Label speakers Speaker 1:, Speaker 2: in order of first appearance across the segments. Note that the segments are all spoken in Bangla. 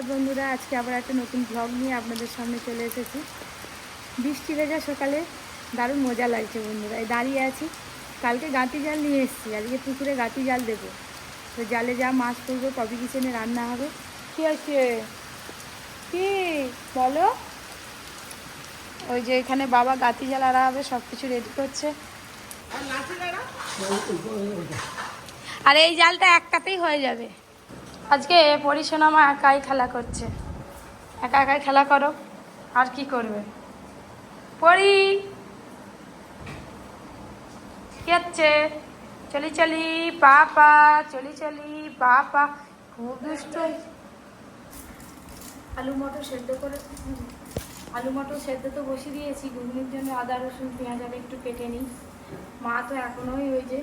Speaker 1: সুপ্রভাত বন্ধুরা আজকে আবার একটা নতুন ব্লগ নিয়ে আপনাদের সামনে চলে এসেছি। বৃষ্টি ভেজা সকালে দারুণ মজা লাগছে বন্ধুরা। এই দাঁড়িয়ে আছি কালকে গাঁতি জাল নিয়ে এসেছি আজকে পুকুরে গাঁতি জাল দেবো। তো জালে যা মাছ পড়ব কবি কিচেনে রান্না হবে? কী আছে? কি? বলো। ওই যে এখানে বাবা গাঁতি জাল আড়া হবে সব কিছু রেডি করছে আর এই জালটা একটাতেই হয়ে যাবে। আজকে পরিশোনা মা একাই খেলা করছে। একা একাই খেলা করো, আর কি করবে? পরি! কি হচ্ছে? চলি চলি পাপা, চলি চলি পাপা। খুব দুষ্ট। আলু মটর সেদ্ধ করে আলু মটর সেদ্ধ তো বসিয়ে দিয়েছি। ঘুগনির জন্য আদা, রসুন, পেঁয়াজ আর একটু কেটে নিই। মা তো এখনোই ওই যে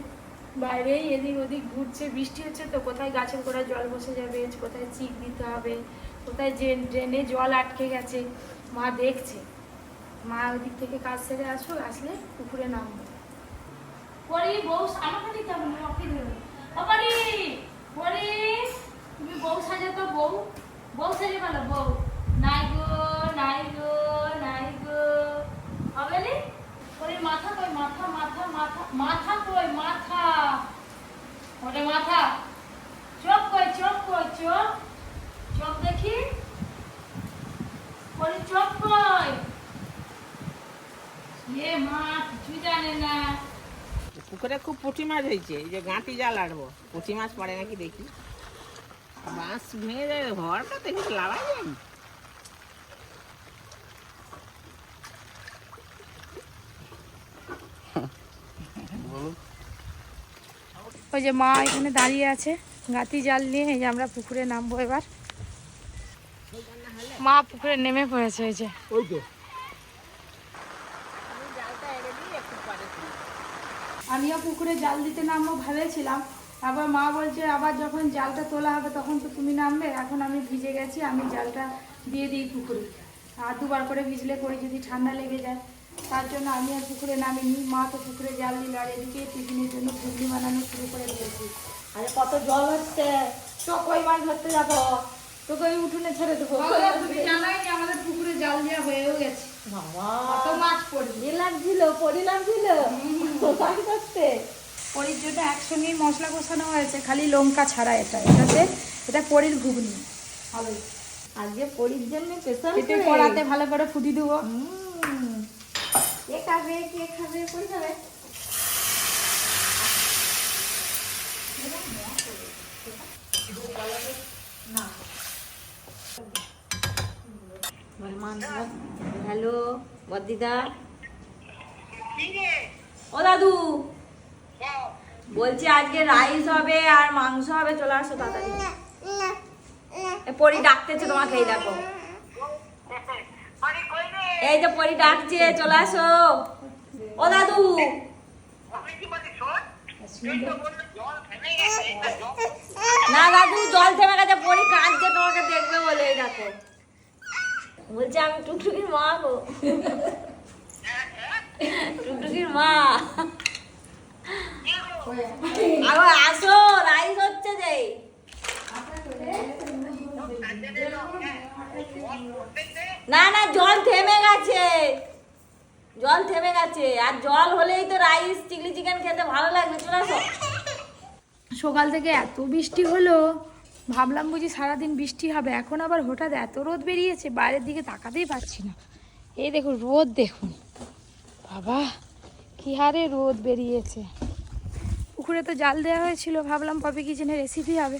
Speaker 1: বাইরেই এদিক ওদিক ঘুরছে, বৃষ্টি হচ্ছে তো কোথায় গাছের গোড়ায় জল বসে যাবে, কোথায় চিক দিতে হবে, কোথায় ড্রেন, ড্রেনে জল আটকে গেছে। মা দেখছে। মা ওদিক থেকে কাজ সেরে আসুক, আসলে পুকুরে নামবো। পরি, বউ আমাকে দিতে পরি তুমি বউ সাজাতো বউ বউ সাজে ভালো বউ নাই গো নাই গো নাই গো হবে নি পরির মাথা কই মাথা মাথা মাথা মাথা কই মাথা ওরে মাথা চোখ কই চোখ কই চোখ চোখ দেখি পরি চোখ কই এ মা কিছু জানে না
Speaker 2: পুকুরে খুব পুঁটি মাছ হয়েছে এই যে গাঁটি জাল আড়বো পুঁটি মাছ পড়ে নাকি দেখি। বাঁশ ভেঙে যায় ঘরটা তো কিছু লাগাই যায়
Speaker 1: ওই যে মা এখানে দাঁড়িয়ে আছে গাতি জাল নিয়ে এই যে আমরা পুকুরে নামবো এবার। মা পুকুরে নেমে পড়েছে ওই যে।
Speaker 2: ওই তো।
Speaker 1: আমিও পুকুরে জাল দিতে নামবো ভেবেছিলাম। আবার মা বলছে, আবার যখন জালটা তোলা হবে তখন তো তুমি নামবে। এখন আমি ভিজে গেছি, আমি জালটা দিয়ে দিই পুকুরে। আর দুবার করে ভিজলে পরে যদি ঠান্ডা লেগে যায়, তার জন্য আমি আর পুকুরে নামিনি। মা তো পুকুরে জাল দিল, আর এদিকে টিফিনের জন্য ঘুগনি বানানো শুরু করে দিয়েছি।
Speaker 3: আরে কত জল হচ্ছে। চ কই মাছ ধরতে যাব? তোকে উঠোনে ছেড়ে দেবো।
Speaker 1: আমাদের পুকুরে জাল দেওয়া হয়েও গেছে।
Speaker 3: বাবা।
Speaker 1: কত মাছ পড়বে
Speaker 3: এ লাগছিল পরি লাগছিল। মাছ ধরতে
Speaker 1: পরির জন্য একসঙ্গেই মশলা কষানো হয়েছে খালি লঙ্কা ছাড়া এটা। এটাতে এটা পরির ঘুগনি। হবে
Speaker 3: আজকে পরির জন্য স্পেশাল
Speaker 1: ভালো করে ফুটি দেবো।
Speaker 3: কে খাবে কে খাবে পরি খাবে? হ্যালো বদিদা ও দাদু। বলছি আজকে রাইস হবে আর মাংস হবে চলে আসো তাড়াতাড়ি। পরি ডাকতেছে তোমাকে এই দেখো। এই যে পরি ডাকছে চলে আসো। ও দাদু। না দাদু জল থেমে গেছে পরি কাঁদছে তোমাকে দেখবে বলে এই দেখো। বলছে, আমি টুকটুকির মা গো। টুকটুকির মা। আবার আসো রাইস হচ্ছে যে। না না, জল থেমে গেছে। জল থেমে গেছে। আর জল হলেই তো রাইস চিলি চিকেন খেতে ভালো লাগবে। চলে আসো।
Speaker 1: সকাল থেকে এত বৃষ্টি হলো। ভাবলাম বুঝি সারাদিন বৃষ্টি হবে, এখন আবার হঠাৎ এত রোদ বেরিয়েছে, বাইরের দিকে তাকাতেই পারছি না। এই দেখুন, রোদ দেখুন। বাবা, কি হারে রোদ বেরিয়েছে। পুকুরে তো জাল দেওয়া হয়েছিল, ভাবলাম পপি কিচেনের রেসিপি হবে।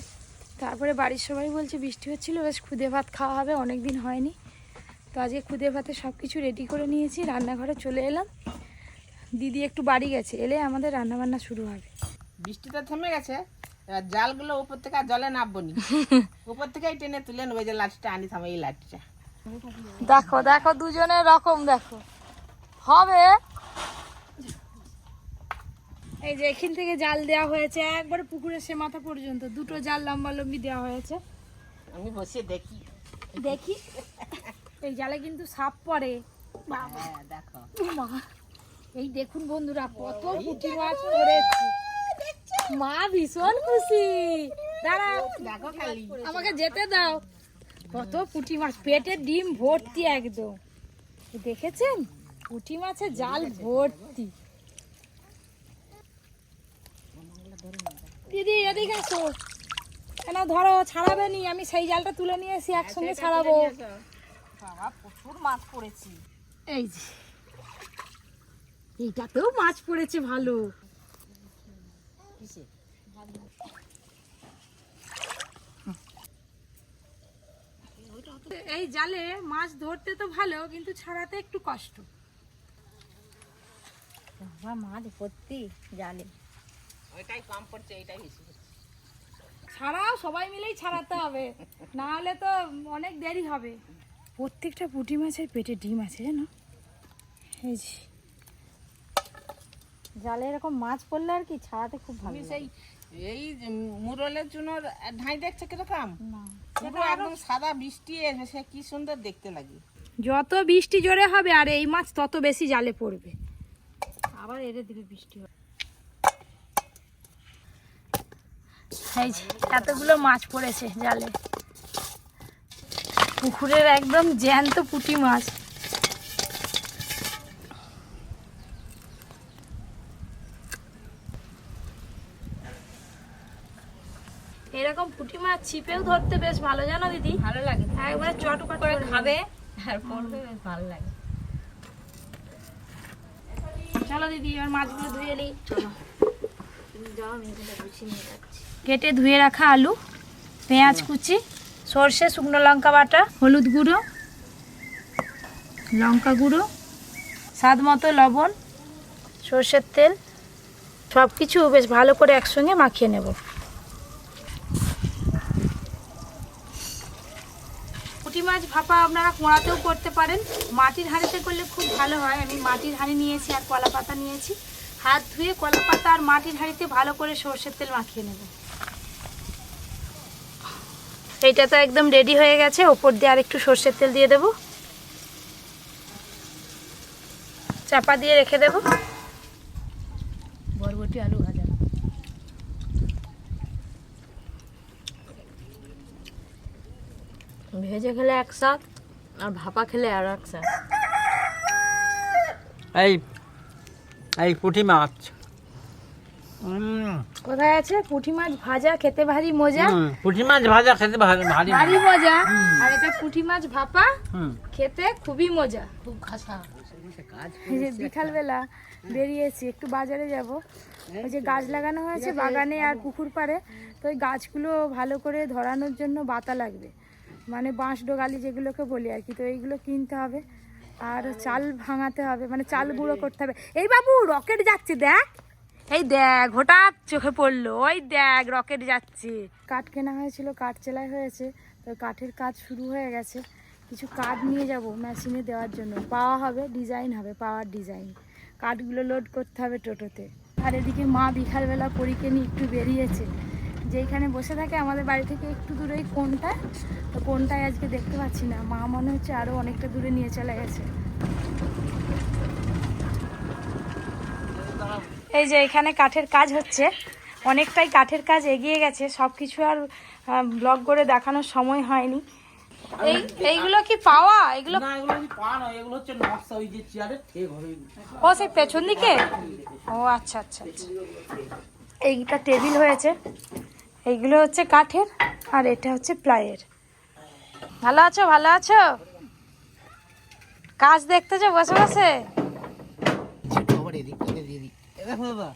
Speaker 1: তারপরে বাড়ির সবাই বলছে, বৃষ্টি হচ্ছিল, বেশ খুদে ভাত খাওয়া হবে অনেক দিন হয়নি। তো আজকে খুদে ভাতে সব কিছু রেডি করে নিয়েছি, রান্নাঘরে চলে এলাম। দিদি একটু বাড়ি গেছে, এলে আমাদের রান্নাবান্না শুরু হবে।
Speaker 2: বৃষ্টিটা থেমে গেছে? জালগুলো উপর থেকে জলে নামবো নি। উপর থেকেই টেনে তুলে নেব যে লাঠিটা আনি থামো এই লাঠিটা।
Speaker 1: দেখো দেখো দুজনের রকম দেখো। হবে? এই যে এখান থেকে জাল দেওয়া হয়েছে একবার পুকুরের সে মাথা পর্যন্ত। দুটো জাল লম্বা লম্বি দেওয়া হয়েছে।
Speaker 2: আমি বসে দেখি।
Speaker 1: দেখি? এই জালে কিন্তু সাপ পড়ে। বাবা
Speaker 2: হ্যাঁ দেখো।
Speaker 1: এই দেখুন বন্ধুরা কত পুঁটি মাছ পড়েছে মা ভীষণ খুশি।
Speaker 2: খালি।
Speaker 1: আমাকে যেতে দাও। কত পুঁটি মাছ পেটে ডিম ভর্তি একদম। দেখেছেন? পুঁটি মাছের জাল ভর্তি। দিদি এদিকে আসো। কেন ধরো ছাড়াবে নি? আমি সেই জালটা তুলে নিয়ে এসে একসঙ্গে ছাড়াবো।
Speaker 3: প্রচুর মাছ পড়েছি।
Speaker 1: এই যে এইটাতেও মাছ পড়েছে ভালো। এই জালে মাছ ধরতে তো ভালো কিন্তু ছাড়াতে একটু কষ্ট।
Speaker 3: বাবা মাছ ভর্তি জালে।
Speaker 2: ওইটাই কম পড়ছে এইটাই বেশি
Speaker 1: ছাড়াও সবাই মিলেই ছাড়াতে হবে না হলে তো অনেক দেরি হবে। প্রত্যেকটা পুঁটি মাছের পেটে ডিম আছে জানো? এই যে। জালে এরকম মাছ পড়লে আর কি ছাড়াতে খুব ভালো
Speaker 2: সেই এই মুরলের জন্য ঢাই দেখছে কীরকম? পুরো একদম সাদা বৃষ্টি এসে সে কি সুন্দর দেখতে লাগে।
Speaker 1: যত বৃষ্টি জোরে হবে আর এই মাছ তত বেশি জালে পড়বে। আবার এরে দিবে বৃষ্টি হবে। এই যে এতগুলো মাছ পড়েছে জালে। পুকুরের একদম জ্যান্ত পুঁটি মাছ। এরকম পুঁটি মাছ ছিপেও ধরতে বেশ ভালো জানো দিদি?
Speaker 3: ভালো লাগে।
Speaker 1: একবার চট
Speaker 3: করে খাবে আর পড়বে বেশ ভালো লাগে।
Speaker 1: চলো দিদি এবার মাছগুলো ধুয়ে নিই। চলো। কেটে ধুয়ে রাখা আলু পেঁয়াজ কুচি সর্ষে শুকনো লঙ্কা বাটা হলুদ গুঁড়ো লঙ্কা গুঁড়ো স্বাদ মতো লবণ সর্ষের তেল সব কিছু বেশ ভালো করে একসঙ্গে মাখিয়ে নেব। মাছ ভাপা আপনারা কোঁড়াতেও করতে পারেন। মাটির হাঁড়িতে করলে খুব ভালো হয়। আমি মাটির হাঁড়ি নিয়েছি আর কলা পাতা নিয়েছি। হাত ধুয়ে কলা পাতা আর মাটির হাঁড়িতে ভালো করে সর্ষের তেল মাখিয়ে নেব। এইটা তো একদম রেডি হয়ে গেছে। ওপর দিয়ে আর একটু সর্ষের তেল দিয়ে দেব। চাপা দিয়ে রেখে দেব।
Speaker 3: বরবটি আলু ভাজা। ভেজে খেলে এক শাক আর ভাপা খেলে আর এক শাক
Speaker 4: এই এই পুঁটি মাছ।
Speaker 1: কোথায় আছে? পুঁটি মাছ ভাজা খেতে ভারী মজা।
Speaker 4: পুঁটি মাছ ভাজা খেতে ভারী
Speaker 1: ভারী মজা। আর এটা পুঁটি মাছ ভাপা
Speaker 4: হুম।
Speaker 1: খেতে খুবই মজা।
Speaker 3: খুব খাসা।
Speaker 1: বিকালবেলা বেরিয়েছি একটু বাজারে যাব। ওই যে গাছ লাগানো হয়েছে বাগানে আর পুকুর পাড়ে। তো ওই গাছগুলো ভালো করে ধরানোর জন্য বাতা লাগবে। মানে বাঁশ ডোগালি যেগুলোকে বলি আর কি তো এইগুলো কিনতে হবে। আর চাল ভাঙাতে হবে মানে চাল গুঁড়ো করতে হবে। এই বাবু রকেট যাচ্ছে দেখ। এই দেখ হঠাৎ চোখে পড়ল। ওই দেখ রকেট যাচ্ছে। কাঠ কেনা হয়েছিল কাঠ চেলাই হয়েছে তো কাঠের কাজ শুরু হয়ে গেছে। কিছু কাঠ নিয়ে যাব মেশিনে দেওয়ার জন্য। পাওয়া হবে ডিজাইন হবে পাওয়ার ডিজাইন। কাঠগুলো লোড করতে হবে টোটোতে। আর এদিকে মা বিকালবেলা পরীকে নিয়ে একটু বেরিয়েছে। যেইখানে বসে থাকে আমাদের বাড়ি থেকে একটু দূরেই কোনটা? তো কোনটায় আজকে দেখতে পাচ্ছি না। মা মনে হচ্ছে আরও অনেকটা দূরে নিয়ে চলে গেছে। এই যে এখানে কাঠের কাজ হচ্ছে। অনেকটাই কাঠের কাজ এগিয়ে গেছে। সব কিছু আর ব্লগ করে দেখানোর সময় হয়নি। এই এইগুলো কি পাওয়া? এগুলো
Speaker 4: না এগুলো কি পা নয়। এগুলো হচ্ছে নকশা। ওই যে চেয়ারের ঠিক হবে।
Speaker 1: ও সেই পেছন দিকে? ও আচ্ছা আচ্ছা আচ্ছা। এইটা টেবিল হয়েছে। এইগুলো হচ্ছে কাঠের আর এটা হচ্ছে প্লাইয়ের। ভালো আছো? ভালো আছো? কাজ দেখতেছো বসে বসে?
Speaker 4: দিই দেখো দাদা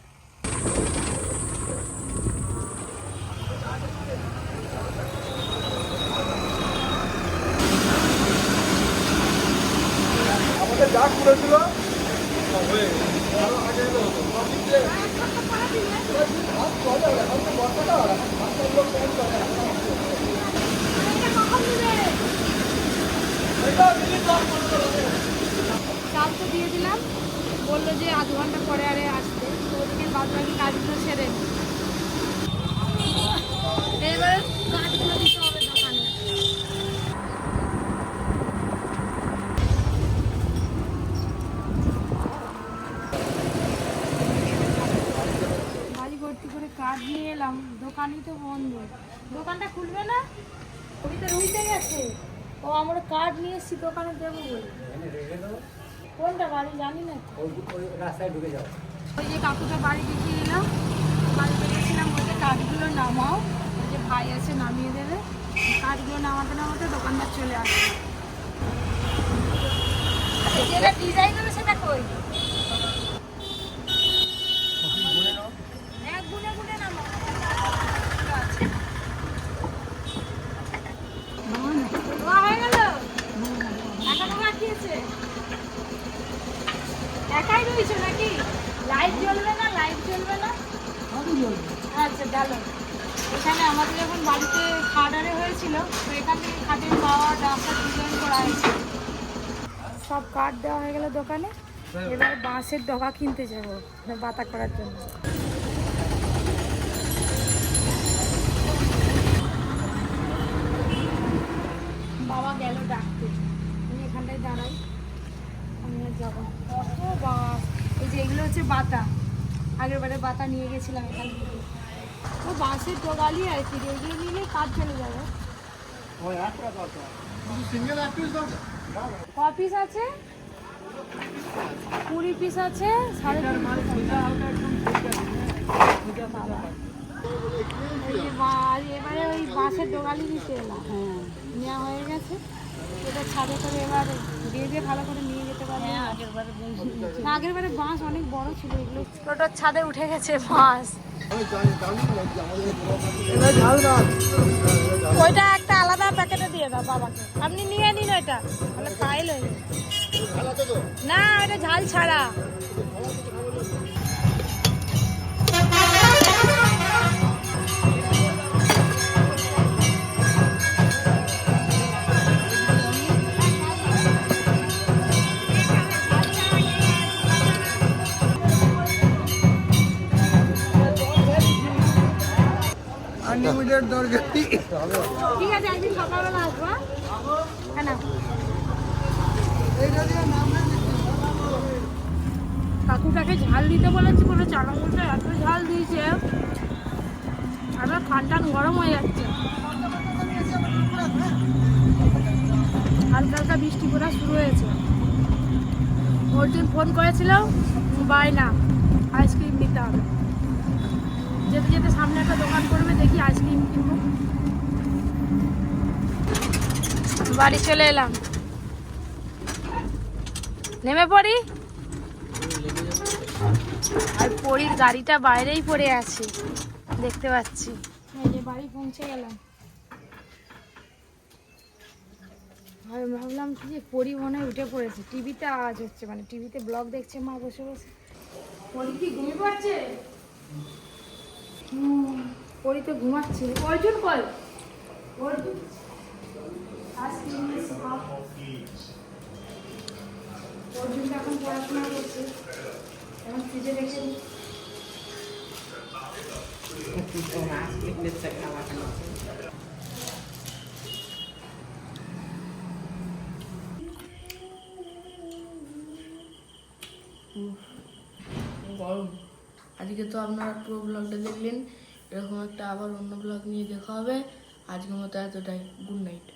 Speaker 1: চাল তো দিয়ে বলল যে আধ ঘণ্টা পরে আরে আসতে তো ওদিকে বাদ বাকি কাজগুলো সেরে। এবার কাজগুলো দিতে হবে দোকানে বাড়ি ভর্তি করে কাজ নিয়ে এলাম। দোকানই তো বন্ধ। দোকানটা খুলবে না? ওই তো রুইতে গেছে। ও, আমরা কার্ড নিয়ে এসেছি, দোকানে দেবো বলে। কোনটা বাড়ি জানি না।
Speaker 4: রাস্তায় ঢুকে যাও
Speaker 1: ওই যে কাকুটা বাড়ি দেখিয়ে দিলাম বাড়িতে গেছিলাম বলতে কাঠগুলো নামাও। ওই যে ভাই আছে, নামিয়ে দেবে। কাঠগুলো নামাতে নামাতে দোকানদার চলে আসবে। যেটা ডিজাইন হবে সেটা কই এক গুনে গুনে নামাও আছে। ধোয়া হয়ে গেল এখনও বাকি আছে একাই রয়েছে নাকি লাইট জ্বলবে না লাইট জ্বলবে না আচ্ছা গেল এখানে আমাদের যখন বাড়িতে খাটারে হয়েছিল তো এখান থেকে খাটের পাওয়া রাস্তা ডিজাইন করা হয়েছে সব কাঠ দেওয়া হয়ে গেল দোকানে। এবার বাঁশের ডগা কিনতে যাব বাতা করার জন্য। বাবা গেল ডাকতে। আমি এখানটায় দাঁড়াই। আমি যাব। কত বাস এই যে এগুলো হচ্ছে বাতা। আগের বারে বাতা নিয়ে গেছিলাম এখান থেকে। ও বাঁশের ডোগালি আর কি এগুলো নিলে কাজ চলে যাবে। আছে, কুড়ি পিস আছে, সাড়ে এবারে ওই বাঁশের হ্যাঁ গেছে। এটা ছাদে করে এবার দিয়ে দিয়ে ভালো করে আগের বারে বাঁশ অনেক বড় ছিল, এগুলো ছাদে উঠে গেছে বাঁশ। ওইটা একটা আলাদা প্যাকেটে দিয়ে দাও বাবাকে। আপনি নিয়ে নিন ওইটা। তাহলে পাইল না, ওইটা ঝাল ছাড়া। ঠিক আছে, একদিন আসব হ্যাঁ? হ্যাঁ কাকুটাকে ঝাল দিতে বলেছি বলে চানামুলটা এত ঝাল দিয়েছে। আমার খান টান গরম হয়ে যাচ্ছে। হালকা হালকা বৃষ্টি পড়া শুরু হয়েছে। অর্জুন ফোন করেছিল বাই না, আইসক্রিম নিতে হবে। যেতে যেতে সামনে একটা দোকান করবে দেখি আইসক্রিম কিনবো। বাড়ি চলে এলাম। নেমে পড়ি? আর পরির গাড়িটা বাইরেই পড়ে আছে দেখতে পাচ্ছি। এই যে বাড়ি পৌঁছে গেলাম। আমি ভাবলাম কি যে পরি মনে হয় উঠে পড়েছে। টিভিতে আওয়াজ হচ্ছে মানে টিভিতে ব্লগ দেখছে মা বসে বসে। পরি কি ঘুমিয়ে পড়ছে? পরি তো ঘুমাচ্ছে। অর্জুন কল অর্জুন আইসক্রিম এসে খাও। অর্জুন তো এখন পড়াশোনা করছে। এখন ফ্রিজে রেখে দিই।
Speaker 5: গরম আজকে তো আপনারা পুরো ব্লগটা দেখলেন। এরকম একটা আবার অন্য ব্লগ নিয়ে দেখা হবে। আজকের মতো এতটাই। Good night